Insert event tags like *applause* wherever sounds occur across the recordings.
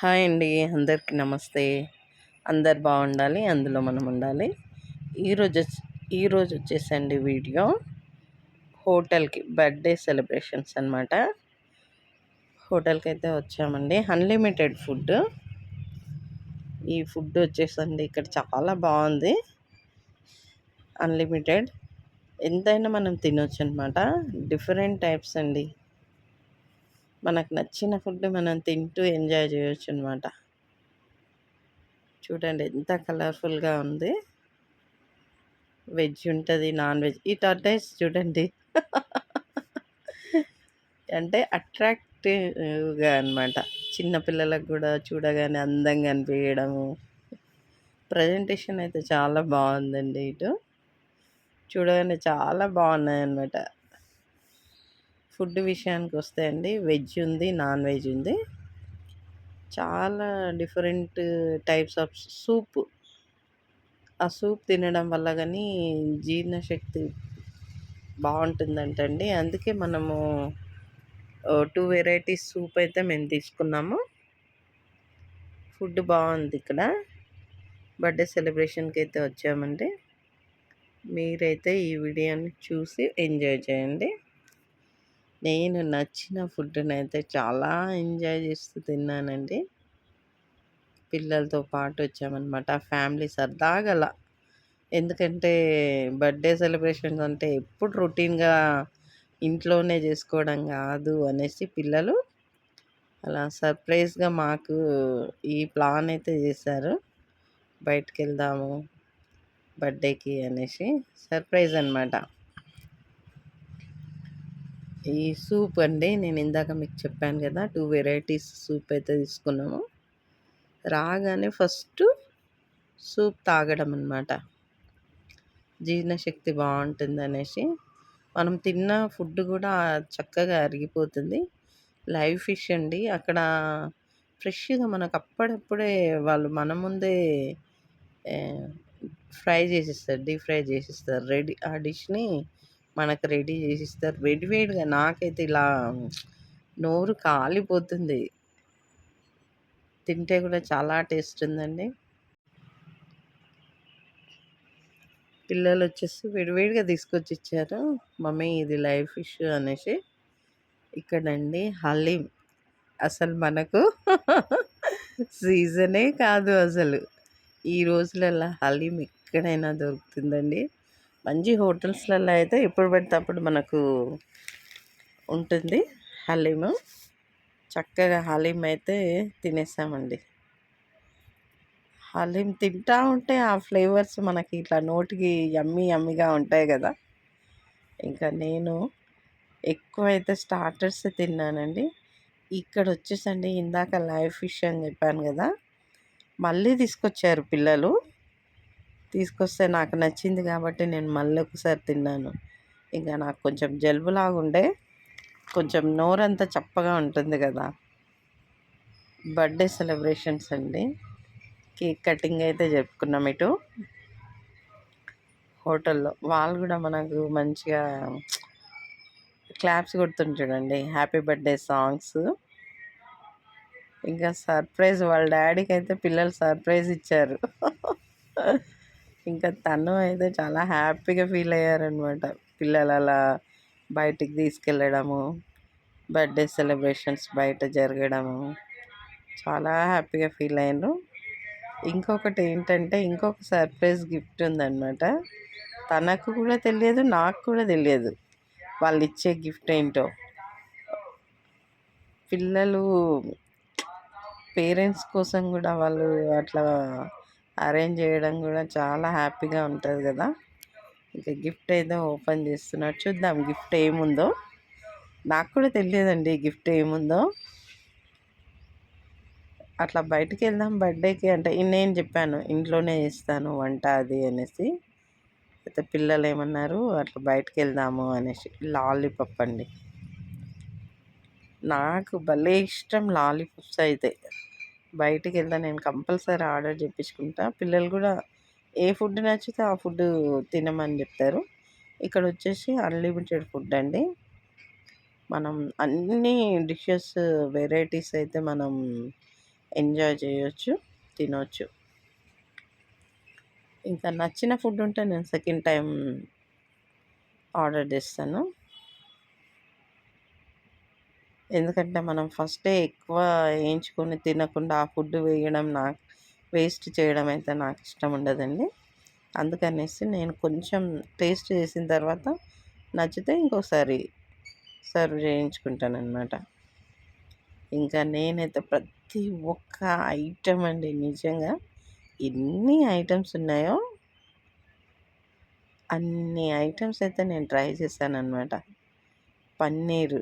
Hi అండి అందరికీ నమస్తే. అందరు బాగుండాలి అందులో మనం ఉండాలి. ఈరోజు ఈరోజు వచ్చేసండి వీడియో. హోటల్కి బర్త్డే సెలబ్రేషన్స్ అనమాట హోటల్కి అయితే వచ్చామండి. Unlimited food. ఈ ఫుడ్ వచ్చేసండి ఇక్కడ చాలా బాగుంది. అన్లిమిటెడ్. ఎంతైనా మనం తినొచ్చు అనమాట డిఫరెంట్ టైప్స్ అండి. మనకు నచ్చిన ఫుడ్ మనం తింటూ ఎంజాయ్ చేయొచ్చు అనమాట చూడండి ఎంత కలర్ఫుల్గా ఉంది. వెజ్ ఉంటుంది నాన్ వెజ్. ఈ టర్టైస్ చూడండి. అంటే అట్రాక్టివ్గా అనమాట చిన్నపిల్లలకు కూడా చూడగానే అందంగా అనిపించడము ప్రజెంటేషన్ అయితే చాలా బాగుందండి ఇటు. చూడగానే చాలా బాగున్నాయి అన్నమాట ఫుడ్ విషయానికి వస్తే అండి వెజ్ ఉంది నాన్ వెజ్ ఉంది. చాలా డిఫరెంట్ టైప్స్ ఆఫ్ సూప్. ఆ సూప్ తినడం వల్ల కానీ జీర్ణశక్తి బాగుంటుందంటండి. అందుకే మనము టూ వెరైటీస్ సూప్ అయితే మేము తీసుకున్నాము. ఫుడ్ బాగుంది ఇక్కడ. బర్త్డే సెలబ్రేషన్కి అయితే వచ్చామండి. మీరైతే ఈ వీడియోని చూసి ఎంజాయ్ చేయండి. నేను నచ్చిన ఫుడ్ని అయితే చాలా ఎంజాయ్ చేస్తూ తిన్నానండి. పిల్లలతో పాటు వచ్చామన్నమాట. ఫ్యామిలీ సరదాగల. ఎందుకంటే బర్త్డే సెలబ్రేషన్స్ అంటే ఎప్పుడు రొటీన్గా ఇంట్లోనే చేసుకోవడం కాదు అనేసి పిల్లలు అలా సర్ప్రైజ్గా మాకు ఈ ప్లాన్ అయితే చేశారు. బయటకు వెళ్దాము బర్త్డేకి అనేసి సర్ప్రైజ్ అనమాట ఈ సూప్ అండి. నేను ఇందాక మీకు చెప్పాను కదా టూ వెరైటీస్ సూప్ అయితే తీసుకున్నాము. రాగానే ఫస్ట్ సూప్ తాగడం అనమాట జీర్ణశక్తి బాగుంటుంది అనేసి. మనం తిన్న ఫుడ్ కూడా చక్కగా అరిగిపోతుంది. లైవ్ ఫిష్ అండి. అక్కడ ఫ్రెష్గా మనకు అప్పుడప్పుడే వాళ్ళు మన ముందే ఫ్రై చేసిస్తారు డీప్ ఫ్రై చేసిస్తారు. రెడీ ఆ డిష్ని మనకు రెడీ చేసి ఇస్తారు వేడివేడిగా నాకైతే ఇలా నోరు కాలిపోతుంది. తింటే కూడా చాలా టేస్ట్ ఉందండి. పిల్లలు వచ్చేసి వేడివేడిగా తీసుకొచ్చి ఇచ్చారు మమ్మీ ఇది లైవ్ ఫిష్ అనేసి ఇక్కడండి హలీం. అసలు మనకు సీజనే కాదు అసలు. ఈ రోజులలో హలీం ఎక్కడైనా దొరుకుతుందండి. మంచి హోటల్స్లలో అయితే ఎప్పుడు పడితే అప్పుడు మనకు ఉంటుంది హలీము. చక్కగా హలీం అయితే తినేసామండి. హలీం తింటా ఉంటే ఆ ఫ్లేవర్స్ మనకి ఇట్లా నోటికి యమ్మి యమ్మిగా ఉంటాయి కదా. ఇంకా నేను ఎక్కువ అయితే స్టార్టర్స్ తిన్నానండి. ఇక్కడ వచ్చేసండి ఇందాక లైవ్ ఫిష్ అని చెప్పాను కదా. మళ్ళీ తీసుకొచ్చారు పిల్లలు. తీసుకొస్తే నాకు నచ్చింది కాబట్టి నేను మళ్ళీ ఒకసారి తిన్నాను. ఇంకా నాకు కొంచెం జలుబులాగా ఉండే కొంచెం నోరంతా చప్పగా ఉంటుంది కదా. బర్త్డే సెలబ్రేషన్స్ అండి. కేక్ కటింగ్ అయితే జరుపుకున్నాం ఇటు. హోటల్లో వాళ్ళు కూడా మనకు మంచిగా క్లాప్స్ కొడుతుంది చూడండి హ్యాపీ బర్త్డే సాంగ్స్. ఇంకా సర్ప్రైజ్ వాళ్ళ డాడీకి అయితే పిల్లలు సర్ప్రైజ్ ఇచ్చారు. ఇంకా తను అయితే చాలా హ్యాపీగా ఫీల్ అయ్యారనమాట పిల్లలు అలా బయటికి తీసుకెళ్ళడము బర్త్డే సెలబ్రేషన్స్ బయట జరగడము. చాలా హ్యాపీగా ఫీల్ అయ్యారు ఇంకొకటి ఏంటంటే ఇంకొక సర్ప్రైజ్ గిఫ్ట్ ఉందన్నమాట. తనకు కూడా తెలియదు నాకు కూడా తెలియదు వాళ్ళు ఇచ్చే గిఫ్ట్ ఏంటో. పిల్లలు పేరెంట్స్ కోసం కూడా వాళ్ళు అట్లా అరేంజ్ చేయడం కూడా చాలా హ్యాపీగా ఉంటుంది కదా. ఇంకా గిఫ్ట్ అయితే ఓపెన్ చేస్తున్నారు చూద్దాం గిఫ్ట్ ఏముందో. నాకు కూడా తెలియదండి గిఫ్ట్ ఏముందో. అట్లా బయటికి వెళ్దాం బర్త్డేకి అంటే నేను చెప్పాను ఇంట్లోనే ఇస్తాను వంట అది అనేసి. అయితే పిల్లలు ఏమన్నారు అట్లా బయటికి వెళ్దాము అనేసి. లాలీపప్ అండి. నాకు భలే ఇష్టం లాలీపప్స్ అయితే. బయటికి వెళ్తా నేను కంపల్సరీ ఆర్డర్ చేయించుకుంటా పిల్లలు కూడా ఏ ఫుడ్ నచ్చితే ఆ ఫుడ్ తినమని చెప్తారు. ఇక్కడ వచ్చేసి అన్లిమిటెడ్ ఫుడ్ అండి. మనం అన్ని డిషెస్ వెరైటీస్ అయితే మనం ఎంజాయ్ చేయొచ్చు తినొచ్చు. ఇంకా నచ్చిన ఫుడ్ ఉంటే నేను సెకండ్ టైం ఆర్డర్ చేస్తాను. ఎందుకంటే మనం ఫస్టే ఎక్కువ వేయించుకొని తినకుండా ఆ ఫుడ్ వేయడం నాకు వేస్ట్ చేయడం అయితే నాకు ఇష్టం ఉండదండి. అందుకనేసి నేను కొంచెం టేస్ట్ చేసిన తర్వాత నచ్చితే ఇంకోసారి సర్వ్ చేయించుకుంటాను అనమాట ఇంకా నేనైతే ప్రతి ఒక్క ఐటమ్ అండి నిజంగా ఎన్ని ఐటమ్స్ ఉన్నాయో అన్ని ఐటమ్స్ అయితే నేను ట్రై చేశానన్నమాట. పన్నీరు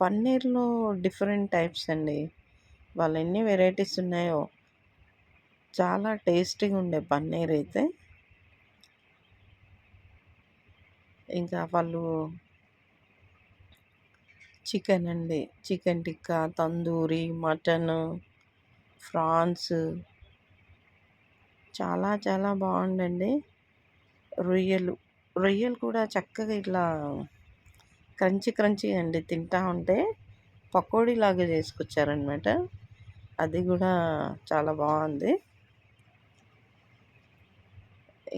పన్నీర్లో డిఫరెంట్ టైప్స్ అండి. వాళ్ళు ఎన్ని వెరైటీస్ ఉన్నాయో చాలా టేస్టీగా ఉండే పన్నీర్ అయితే ఇంకా వాళ్ళు చికెన్ అండి. Chicken tikka tandoori mutton prawns. చాలా చాలా బాగుండండి. రొయ్యలు. రొయ్యలు కూడా చక్కగా ఇట్లా క్రంచి క్రంచి అండి తింటా ఉంటే పకోడీలాగా చేసుకొచ్చారనమాట అది కూడా చాలా బాగుంది.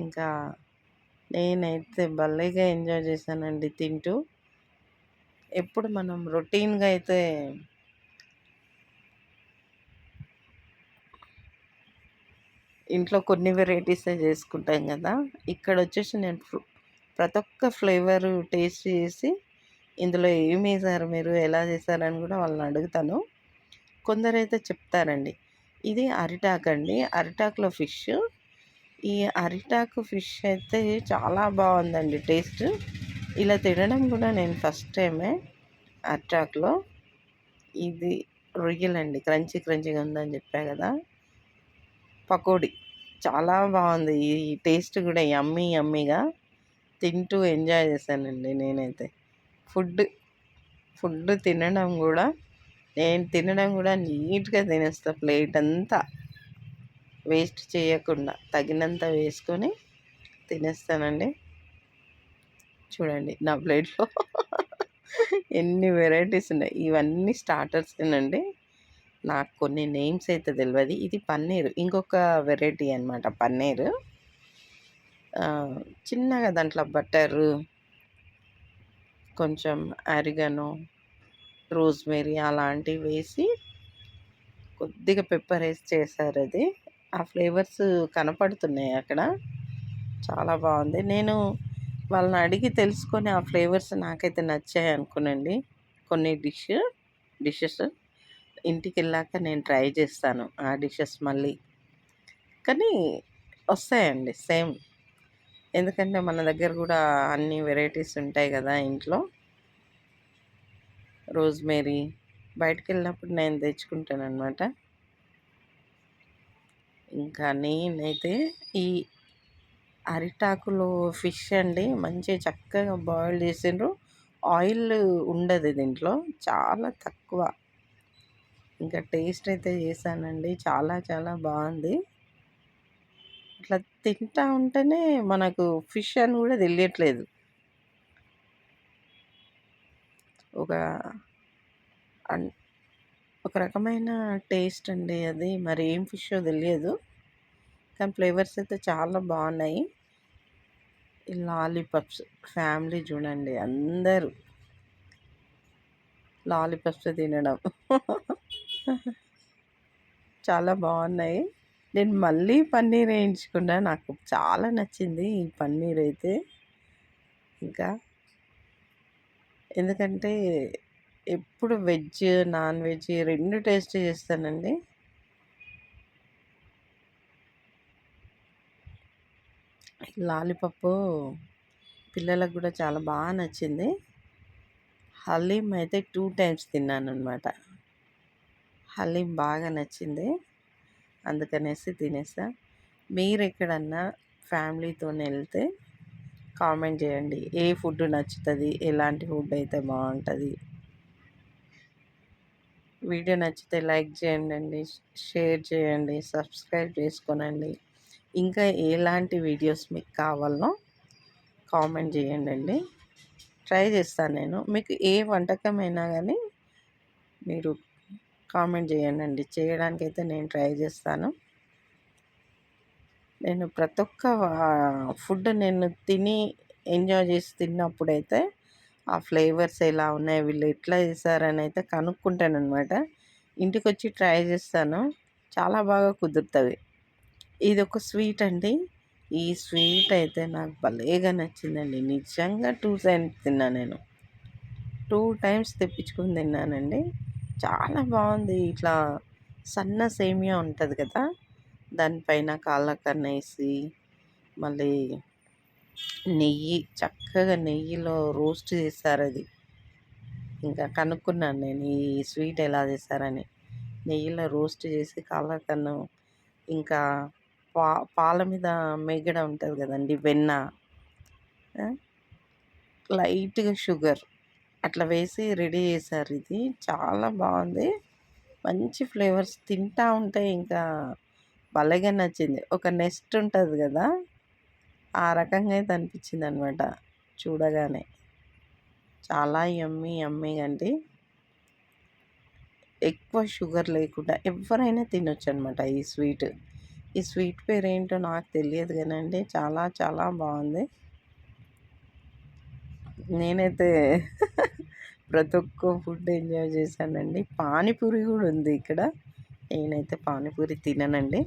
ఇంకా నేనైతే భలేగా ఎంజాయ్ చేశానండి తింటూ. ఎప్పుడు మనం రొటీన్గా అయితే ఇంట్లో కొన్ని వెరైటీసే చేసుకుంటాం కదా ఇక్కడ వచ్చేసి నేను ప్రతి ఒక్క ఫ్లేవర్ టేస్ట్ చేసి ఇందులో ఏమి వేసారు మీరు? ఎలా చేశారని కూడా వాళ్ళని అడుగుతాను. కొందరైతే చెప్తారండి. ఇది అరిటాక్ అండి. అరిటాక్లో ఫిష్. ఈ అరిటాకు ఫిష్ అయితే చాలా బాగుందండి టేస్ట్. ఇలా తినడం కూడా నేను ఫస్ట్ టైమే అరిటాక్లో. ఇది రొయ్యలండి. క్రంచీ క్రంచీగా ఉందని చెప్పా కదా. పకోడీ. చాలా బాగుంది. ఈ టేస్ట్ కూడా యమ్మీ యమ్మీగా. తింటూ ఎంజాయ్ చేశానండి నేనైతే. ఫుడ్ ఫుడ్ తినడం కూడా నేను తినడం కూడా నీట్గా తినేస్తా ప్లేట్ అంతా. వేస్ట్ చేయకుండా తగినంత వేసుకొని తినేస్తానండి. చూడండి నా ప్లేట్లో ఎన్ని వెరైటీస్ ఉన్నాయి. ఇవన్నీ స్టార్టర్స్ అండి నాకు కొన్ని నేమ్స్ అయితే తెలియదు ఇది పన్నీర్. ఇంకొక వెరైటీ అనమాట పన్నీరు. చిన్నగా దాంట్లో బట్టరు కొంచెం అరిగను రోజ్మెరీ అలాంటివి వేసి కొద్దిగా పెప్పర్ వేసి చేశారు అది. ఆ ఫ్లేవర్స్ కనపడుతున్నాయి అక్కడ. చాలా బాగుంది. నేను వాళ్ళని అడిగి తెలుసుకొని ఆ ఫ్లేవర్స్ నాకైతే నచ్చాయి అనుకునండి. కొన్ని డిష్ డిషెస్ ఇంటికి వెళ్ళాక నేను ట్రై చేస్తాను ఆ డిషెస్ మళ్ళీ. కానీ వస్తాయండి సేమ్. ఎందుకంటే మన దగ్గర కూడా అన్ని వెరైటీస్ ఉంటాయి కదా ఇంట్లో. రోజ్మేరీ బయటకు వెళ్ళినప్పుడు నేను తెచ్చుకుంటాను అనమాట ఇంకా నేనైతే ఈ అరిటాకులో ఫిష్ అండి మంచి చక్కగా బాయిల్ చేసిండ్రు. ఆయిల్ ఉండదు దీంట్లో చాలా తక్కువ. ఇంకా టేస్ట్ అయితే చేశానండి చాలా చాలా బాగుంది. ఇట్లా తింటా ఉంటేనే మనకు ఫిష్ అని కూడా తెలియట్లేదు. ఒక ఒక రకమైన టేస్ట్ అండి అది. మరి ఏం ఫిషో తెలియదు. కానీ ఫ్లేవర్స్ అయితే చాలా బాగున్నాయి. ఈ ఫ్యామిలీ చూడండి అందరూ. లాలీపప్స్ తినడం. *laughs* చాలా బాగున్నాయి. నేను మళ్ళీ పన్నీర్ వేయించుకున్నా. నాకు చాలా నచ్చింది ఈ పన్నీర్ అయితే. ఇంకా ఎందుకంటే ఎప్పుడు వెజ్ నాన్ వెజ్ రెండు టేస్ట్ చేస్తానండి. లాలీపప్పు పిల్లలకు కూడా చాలా బాగా నచ్చింది. హలీం అయితే టూ టైమ్స్ తిన్నాను అనమాట హలీం బాగా నచ్చింది. అందుకనేసి తినేసా. మీరు ఎక్కడన్నా ఫ్యామిలీతో వెళ్తే కామెంట్ చేయండి. ఏ ఫుడ్ నచ్చుతుంది? ఎలాంటి ఫుడ్ అయితే బాగుంటుంది వీడియో నచ్చితే లైక్ చేయండి షేర్ చేయండి సబ్స్క్రైబ్ చేసుకోనండి. ఇంకా ఎలాంటి వీడియోస్ మీకు కావాలో కామెంట్ చేయండి ట్రై చేస్తాను నేను. మీకు ఏ వంటకమైనా కానీ మీరు కామెంట్ చేయండి చేయడానికైతే నేను ట్రై చేస్తాను. నేను ప్రతి ఒక్క ఫుడ్ నేను తిని ఎంజాయ్ చేసి తిన్నప్పుడైతే ఆ ఫ్లేవర్స్ ఎలా ఉన్నాయి వీళ్ళు ఎట్లా చేశారని అయితే కనుక్కుంటాను అనమాట ఇంటికి వచ్చి ట్రై చేస్తాను. చాలా బాగా కుదురుతుంది. ఇది ఒక స్వీట్ అండి. ఈ స్వీట్ అయితే నాకు భలేగా నచ్చిందండి. నిజంగా టూ టైమ్స్ తిన్నా నేను. టూ టైమ్స్ తెప్పించుకుని తిన్నానండి. చాలా బాగుంది. ఇట్లా సన్న సేమియా ఉంటుంది కదా దానిపైన కాళ్ళకన్న వేసి మళ్ళీ నెయ్యి చక్కగా నెయ్యిలో రోస్ట్ చేశారు అది. ఇంకా కనుక్కున్నాను నేను ఈ స్వీట్ ఎలా చేశారని. నెయ్యిలో రోస్ట్ చేసి కాళ్ళకన్నం ఇంకా పా పాల మీద మేగడ ఉంటుంది కదండి వెన్న లైట్గా షుగర్. అట్లా వేసి రెడీ చేశారు ఇది. చాలా బాగుంది. మంచి ఫ్లేవర్స్ తింటా ఉంటే ఇంకా భలేగా నచ్చింది. ఒక నెస్ట్ ఉంటుంది కదా ఆ రకంగా అయితే అనిపించింది అనమాట చూడగానే. చాలా ఎమ్మి యమ్మీ అండి. ఎక్కువ షుగర్ లేకుండా ఎవరైనా తినొచ్చు అనమాట ఈ స్వీట్. ఈ స్వీట్ పేరు ఏంటో నాకు తెలియదు కానండి చాలా చాలా బాగుంది. నేనైతే ప్రతి ఒక్క ఫుడ్ ఎంజాయ్ చేశానండి. పానీపూరి కూడా ఉంది ఇక్కడ. నేనైతే పానీపూరి తిననండి.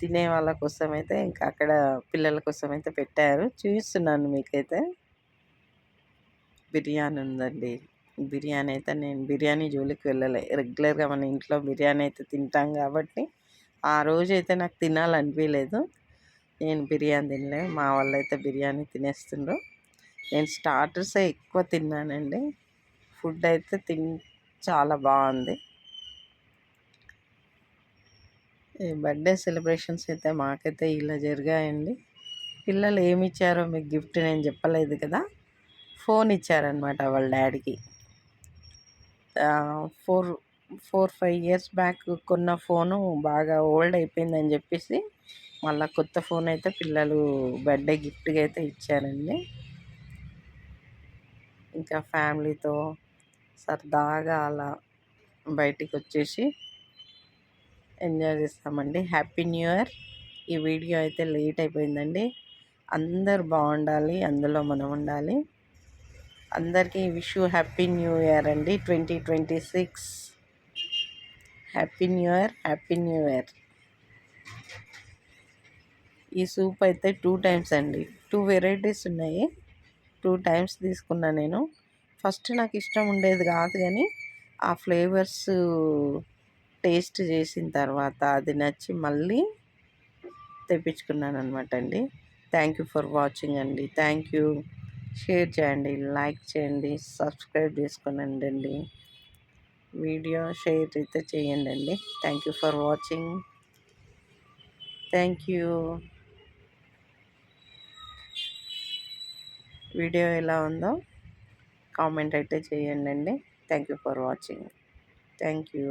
తినే వాళ్ళ కోసం అయితే ఇంకా అక్కడ పిల్లల కోసం అయితే పెట్టారు. చూస్తున్నాను మీకైతే. బిర్యానీ ఉందండి. బిర్యానీ అయితే నేను బిర్యానీ జోలికి వెళ్ళలే. రెగ్యులర్గా మన ఇంట్లో బిర్యానీ అయితే తింటాం కాబట్టి ఆ రోజు అయితే నాకు తినాలనిపించలేదు నేను బిర్యానీ తినలే. మా వాళ్ళు అయితే బిర్యానీ తినేస్తుండ్రు. నేను స్టార్టర్సే ఎక్కువ తిన్నానండి. ఫుడ్ అయితే తిన్ చాలా బాగుంది. ఈ బర్త్డే సెలబ్రేషన్స్ అయితే మాకైతే ఇలా జరిగాయండి. పిల్లలు ఏమి ఇచ్చారో మీకు గిఫ్ట్ నేను చెప్పలేదు కదా? ఫోన్ ఇచ్చారనమాట వాళ్ళ డాడీకి. Four four five years back కొన్న ఫోను బాగా ఓల్డ్ అయిపోయిందని చెప్పేసి మళ్ళీ కొత్త ఫోన్ అయితే పిల్లలు బర్త్డే గిఫ్ట్గా అయితే ఇచ్చారండి. ఇంకా ఫ్యామిలీతో సరదాగా అలా బయటికి వచ్చేసి ఎంజాయ్ చేస్తామండి. Happy new year. ఈ వీడియో అయితే లేట్ అయిపోయిందండి. అందరు బాగుండాలి అందులో మనం ఉండాలి. అందరికీ విష్ హ్యాపీ న్యూ ఇయర్ అండి. Twenty twenty six happy new year happy new year ఈ సూప్ అయితే టూ టైమ్స్ అండి. టూ వెరైటీస్ ఉన్నాయి. టూ టైమ్స్ తీసుకున్నా నేను. ఫస్ట్ నాకు ఇష్టం ఉండేది కాదు కానీ ఆ ఫ్లేవర్స్ టేస్ట్ చేసిన తర్వాత అది నచ్చి మళ్ళీ తెప్పించుకున్నాను అనమాట అండి. థ్యాంక్ యూ ఫర్ వాచింగ్ అండి. థ్యాంక్ యూ షేర్ చేయండి లైక్ చేయండి సబ్స్క్రైబ్ చేసుకోనండి అండి. వీడియో షేర్ అయితే చేయండి అండి thank you for watching thank you video ఎలా ఉందో కామెంట్ అయితే చేయండి అండి thank you for watching thank you